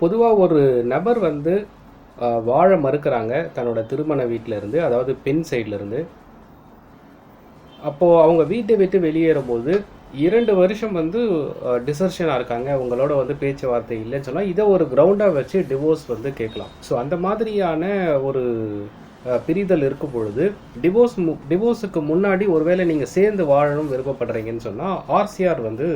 பொதுவாக ஒரு நபர் வந்து வாழ மறுக்கிறாங்க தன்னோட திருமண வீட்டில் இருந்து அதாவது பெண் சைட்லேருந்து. அப்போது அவங்க வீட்டை விட்டு வெளியேறும்போது இரண்டு வருஷம் வந்து டிசர்ஷனாக இருக்காங்க. உங்களோட வந்து பேச்சுவார்த்தை இல்லைன்னு சொன்னால் இதை ஒரு கிரவுண்டாக வச்சு டிவோர்ஸ் வந்து கேட்கலாம். ஸோ அந்த மாதிரியான ஒரு பிரிதல் இருக்கும் பொழுது டிவோர்ஸ் டிவோர்ஸுக்கு முன்னாடி ஒருவேளை நீங்கள் சேர்ந்து வாழணும் விருப்பப்படுறீங்கன்னு சொன்னால் ஆர்சிஆர் வந்து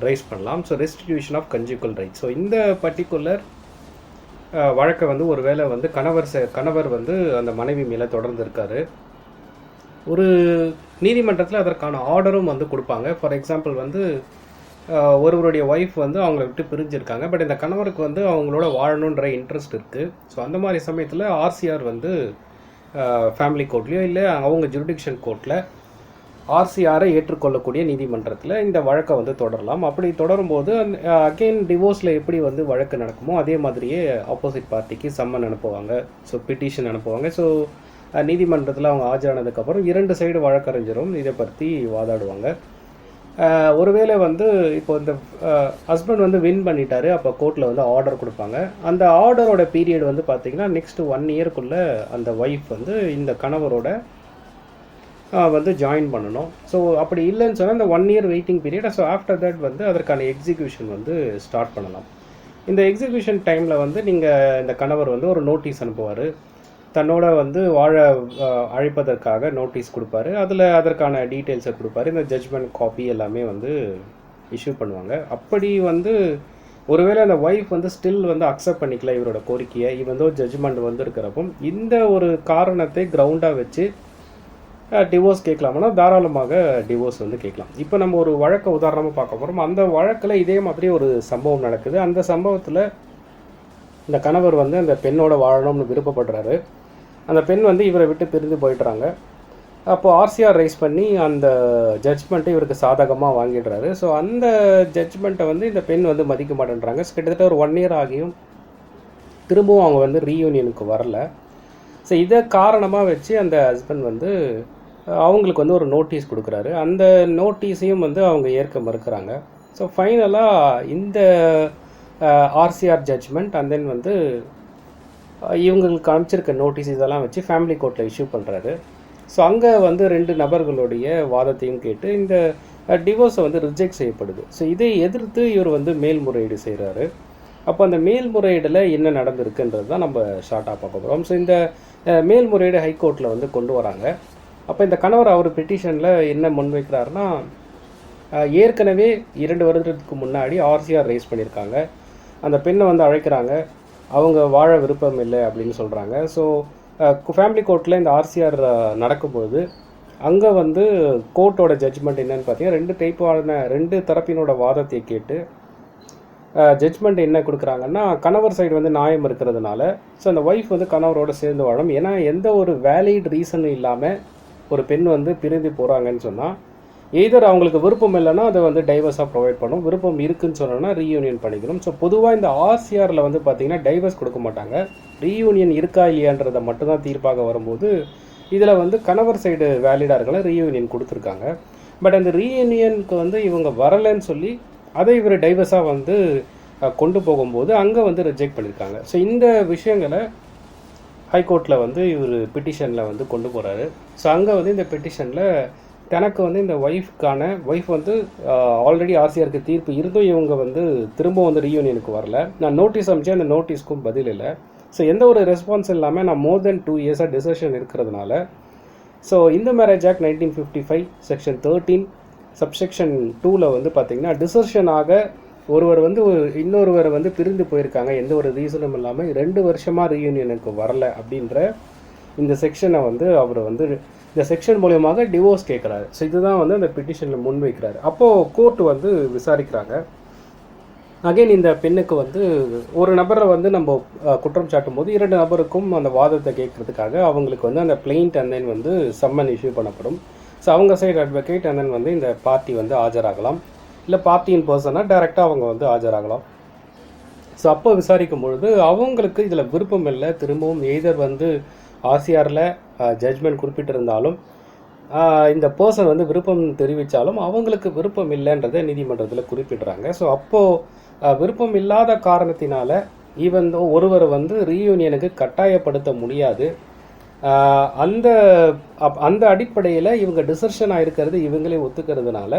ரைஸ் பண்ணலாம். So restitution of conjugal right so இந்த பர்டிகுலர் வழக்கை வந்து ஒரு வேளை வந்து கணவர் செ- கணவர் வந்து அந்த மனைவி மேலே தொடர்ந்து இருக்காரு. ஒரு நீதிமன்றத்தில் அதற்கான ஆர்டரும் வந்து கொடுப்பாங்க. ஃபார் எக்ஸாம்பிள் வந்து ஒருவருடைய ஒய்ஃப் வந்து அவங்கள விட்டு பிரிஞ்சிருக்காங்க. பட் இந்த கணவருக்கு வந்து அவங்களோட வாழணுன்ற இன்ட்ரெஸ்ட் இருக்குது ஸோ அந்த மாதிரி சமயத்தில் ஆர்சிஆர் வந்து ஃபேமிலி கோர்ட்லேயோ இல்லை அவங்க ஜுரிடிக்ஷன் கோர்ட்டில் ஆர்சிஆரை ஏற்றுக்கொள்ளக்கூடிய நீதிமன்றத்தில் இந்த வழக்கை வந்து தொடரலாம். அப்படி தொடரும்போது அகெயின் டிவோர்ஸில் எப்படி வந்து வழக்கு நடக்குமோ அதே மாதிரியே ஆப்போசிட் பார்ட்டிக்கு சம்மன் அனுப்புவாங்க. ஸோ பிட்டிஷன் அனுப்புவாங்க. ஸோ நீதிமன்றத்தில் அவங்க ஆஜரானதுக்கப்புறம் இரண்டு சைடு வழக்கறிஞரும் இதை பற்றி வாதாடுவாங்க. ஒருவேளை வந்து இப்போ இந்த ஹஸ்பண்ட் வந்து வின் பண்ணிட்டாரு அப்போ கோர்ட்டில் வந்து ஆர்டர் கொடுப்பாங்க. அந்த ஆர்டரோட பீரியட் வந்து பார்த்திங்கன்னா நெக்ஸ்ட் ஒன் இயர்க்குள்ளே அந்த ஒய்ஃப் வந்து இந்த கணவரோட வந்து ஜாயின் பண்ணணும். ஸோ அப்படி இல்லைன்னு சொன்னால் இந்த one year waiting period so after that வந்து அதற்கான எக்ஸிக்யூஷன் வந்து ஸ்டார்ட் பண்ணலாம். இந்த எக்ஸிக்யூஷன் டைமில் வந்து நீங்கள் இந்த கணவர் வந்து ஒரு நோட்டீஸ் அனுப்புவார். தன்னோட வந்து வாழ அழைப்பதற்காக நோட்டீஸ் கொடுப்பாரு. அதில் அதற்கான டீட்டெயில்ஸை கொடுப்பாரு. இந்த ஜட்ஜ்மெண்ட் காப்பி எல்லாமே வந்து இஷ்யூ பண்ணுவாங்க. அப்படி வந்து ஒருவேளை அந்த ஒய்ஃப் வந்து ஸ்டில் வந்து அக்செப்ட் பண்ணிக்கல இவரோட கோரிக்கையை இவன் ஜட்ஜ்மெண்ட் வந்து இருக்கிறப்போ இந்த ஒரு காரணத்தை கிரவுண்டாக வச்சு டிவோர்ஸ் கேட்கலாம்னா தாராளமாக டிவோர்ஸ் வந்து கேட்கலாம். இப்போ நம்ம ஒரு வழக்கை உதாரணமாக பார்க்க போகிறோம் அந்த வழக்கில் இதே மாதிரி ஒரு சம்பவம் நடக்குது. அந்த சம்பவத்தில் இந்த கணவர் வந்து அந்த பெண்ணோட வாழணும்னு விருப்பப்படுறாரு. அந்த பெண் வந்து இவரை விட்டு பிரிந்து போயிடுறாங்க. அப்போது ஆர்சிஆர் ரைஸ் பண்ணி அந்த ஜட்ஜ்மெண்ட்டை இவருக்கு சாதகமாக வாங்கிடுறாரு. ஸோ அந்த ஜட்ஜ்மெண்ட்டை வந்து இந்த பெண் வந்து மதிக்க மாட்டேன்றாங்க. கிட்டத்தட்ட ஒரு ஒன் இயர் ஆகியும் திரும்பவும் அவங்க வந்து ரீயூனியனுக்கு வரல. ஸோ இதை காரணமாக வச்சு அந்த ஹஸ்பண்ட் வந்து அவங்களுக்கு வந்து ஒரு நோட்டீஸ் கொடுக்குறாரு. அந்த நோட்டீஸையும் வந்து அவங்க ஏற்க மறுக்கிறாங்க. ஸோ ஃபைனலாக இந்த ஆர்சிஆர் ஜட்ஜ்மெண்ட் அண்ட் தென் வந்து இவங்களுக்கு அனுப்பிச்சிருக்க நோட்டீஸ் இதெல்லாம் வச்சு ஃபேமிலி கோர்ட்டில் இஷ்யூ பண்ணுறாரு ஸோ அங்கே வந்து ரெண்டு நபர்களுடைய வாதத்தையும் கேட்டு இந்த டிவோர்ஸை வந்து ரிஜெக்ட் செய்யப்படுது. ஸோ இதை எதிர்த்து இவர் வந்து மேல்முறையீடு செய்கிறாரு அப்போ அந்த மேல்முறையீடில் என்ன நடந்திருக்குன்றது தான் நம்ம ஷார்ட்டாக பார்க்க போகிறோம் ஸோ இந்த மேல்முறையீடு ஹைகோர்ட்டில் வந்து கொண்டு வராங்க. அப்போ இந்த கணவர் அவர் பெட்டிஷனில் என்ன முன்வைக்கிறாருன்னா ஏற்கனவே இரண்டு வருடத்துக்கு முன்னாடி ஆர்சிஆர் ரைஸ் பண்ணியிருக்காங்க. அந்த பெண்ணை வந்து அழைக்கிறாங்க. அவங்க வாழ விருப்பம் இல்லை அப்படின்னு சொல்கிறாங்க ஸோ ஃபேமிலி கோர்ட்டில் இந்த ஆர்சிஆர் நடக்கும்போது அங்கே வந்து கோர்ட்டோட ஜட்ஜ்மெண்ட் என்னன்னு பார்த்தீங்கன்னா ரெண்டு டைப்பான ரெண்டு தரப்பினோட வாதத்தை கேட்டு ஜட்ஜ்மெண்ட் என்ன கொடுக்குறாங்கன்னா கணவர் சைடு வந்து நியாயம் இருக்கிறதுனால ஸோ அந்த ஒய்ஃப் வந்து கணவரோட சேர்ந்து வாழும். ஏன்னா எந்த ஒரு வேலிட் ரீசனும் இல்லாமல் ஒரு பெண் வந்து பிரிந்து போகிறாங்கன்னு சொன்னால் எய்தர் அவங்களுக்கு விருப்பம் இல்லைன்னா அதை வந்து டைவர்ஸாக ப்ரொவைட் பண்ணும். விருப்பம் இருக்குன்னு சொன்னோன்னா ரீயூனியன் பண்ணிக்கணும். ஸோ பொதுவாக இந்த ஆர்சிஆரில் வந்து பார்த்திங்கன்னா டைவர்ஸ் கொடுக்க மாட்டாங்க. ரீயூனியன் இருக்கா இல்லையான்றதை மட்டும்தான் தீர்ப்பாக வரும்போது இதில் வந்து கணவர் சைடு வேலிடாக இருக்கலாம் ரீயூனியன் கொடுத்துருக்காங்க. பட் அந்த ரீயூனியனுக்கு வந்து இவங்க வரலைன்னு சொல்லி அதை இவர் டைவர்ஸாக வந்து கொண்டு போகும்போது அங்கே வந்து ரிஜெக்ட் பண்ணியிருக்காங்க ஸோ இந்த விஷயங்களை ஹைகோர்ட்டில் வந்து இவர் பெட்டிஷனில் வந்து கொண்டு போகிறாரு ஸோ அங்கே வந்து இந்த பெட்டிஷனில் தனக்கு வந்து இந்த ஒய்ஃப்க்கான ஒய்ஃப் வந்து ஆல்ரெடி ஆர்சிஆருக்கு தீர்ப்பு இருந்தும் இவங்க வந்து திரும்ப வந்து ரீயூனியனுக்கு வரல. நான் நோட்டீஸ் அமைச்சேன் அந்த நோட்டீஸ்க்கும் பதில் இல்லை. ஸோ எந்த ஒரு ரெஸ்பான்ஸ் இல்லாமல் நான் மோர் தென் டூ இயர்ஸாக டிசிஷன் இருக்கிறதுனால ஸோ இந்த marriage act nineteen fifty five section thirteen subsection டூவில் வந்து பார்த்திங்கன்னா டிசர்ஷனாக ஒருவர் வந்து இன்னொருவரை இன்னொருவர் வந்து பிரிந்து போயிருக்காங்க எந்த ஒரு ரீசனும் இல்லாமல் ரெண்டு வருஷமாக ரீயூனியனுக்கு வரல அப்படின்ற இந்த செக்ஷனை வந்து அவர் வந்து இந்த செக்ஷன் மூலியமாக டிவோர்ஸ் கேட்குறாரு ஸோ இதுதான் வந்து அந்த பிட்டிஷனில் முன்வைக்கிறாரு அப்போது கோர்ட் வந்து விசாரிக்கிறாங்க. அகைன் இந்த பெண்ணுக்கு வந்து ஒரு நபரை வந்து நம்ம குற்றம் சாட்டும் போது இரண்டு நபருக்கும் அந்த வாதத்தை கேட்கறதுக்காக அவங்களுக்கு வந்து அந்த பிளெயின்ட் அண்ட் தென் வந்து சம்மன் இஷ்யூ பண்ணப்படும். ஸோ அவங்க சைடு அட்வொகேட் அண்ட் தென் வந்து இந்த பார்ட்டி வந்து ஆஜராகலாம். இல்லை பார்ட்டியின் பர்சனாக டைரெக்டாக அவங்க வந்து ஆஜராகலாம். ஸோ அப்போ விசாரிக்கும் பொழுது அவங்களுக்கு இதில் விருப்பம் இல்லை. திரும்பவும் எய்தர் வந்து ஆசியாரில் ஜட்ஜ்மெண்ட் குறிப்பிட்டிருந்தாலும் இந்த பர்சன் வந்து விருப்பம் தெரிவித்தாலும் அவங்களுக்கு விருப்பம் இல்லைன்றதை நீதிமன்றத்தில் குறிப்பிடுறாங்க. ஸோ அப்போது விருப்பம் இல்லாத காரணத்தினால ஈவன் ஒருவர் வந்து ரீயூனியனுக்கு கட்டாயப்படுத்த முடியாது அந்த அப்- அந்த அடிப்படையில் இவங்க டிசர்ஷன் ஆகிருக்கிறது இவங்களே ஒத்துக்கிறதுனால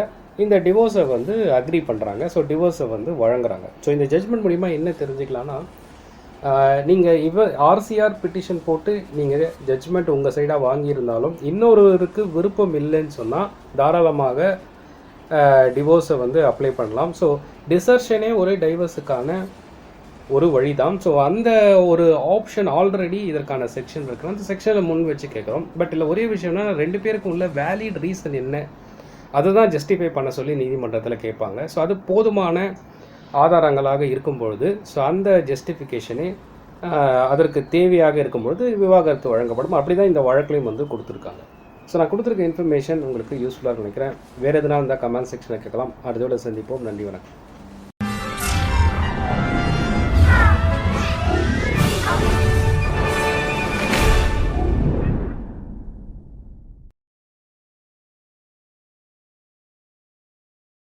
இந்த டிவோர்ஸை வந்து அக்ரி பண்ணுறாங்க ஸோ டிவோர்ஸை வந்து வழங்குறாங்க. ஸோ இந்த ஜட்ஜ்மெண்ட் மூலிமா என்ன தெரிஞ்சுக்கலாம்னா நீங்கள் இவ ஆர்சிஆர் பிட்டிஷன் போட்டு நீங்கள் ஜட்ஜ்மெண்ட் உங்கள் சைடாக வாங்கியிருந்தாலும் இன்னொருவருக்கு விருப்பம் இல்லைன்னு சொன்னால் தாராளமாக டிவோர்ஸை வந்து அப்ளை பண்ணலாம். ஸோ டிசர்ஷனே ஒரு டைவர்ஸுக்கான ஒரு வழி தான் ஸோ அந்த ஒரு ஆப்ஷன் ஆல்ரெடி இதற்கான செக்ஷன் இருக்குது அந்த செக்ஷனில் முன் வச்சு கேட்குறோம் பட் இல்லை ஒரே விஷயம்னா ரெண்டு பேருக்கும் உள்ள வேலிட் ரீசன் என்ன? அதுதான் ஜஸ்டிஃபை பண்ண சொல்லி நீதிமன்றத்தில் கேட்பாங்க. ஸோ அது போதுமான ஆதாரங்களாக இருக்கும் பொழுது ஸோ அந்த ஜஸ்டிஃபிகேஷனே அதற்கு தேவையாக இருக்கும் பொழுது விவாகரத்து வழங்கப்படும். அப்படி தான் இந்த வழக்குலையும் வந்து கொடுத்துருக்காங்க. ஸோ நான் கொடுத்துருக்க இன்ஃபர்மேஷன் உங்களுக்கு யூஸ்ஃபுல்லாக நினைக்கிறேன். வேறு எதுனா இருந்தால் கமெண்ட் செக்ஷனில் கேட்கலாம். அடுத்தோட சந்திப்போம். நன்றி வணக்கம்.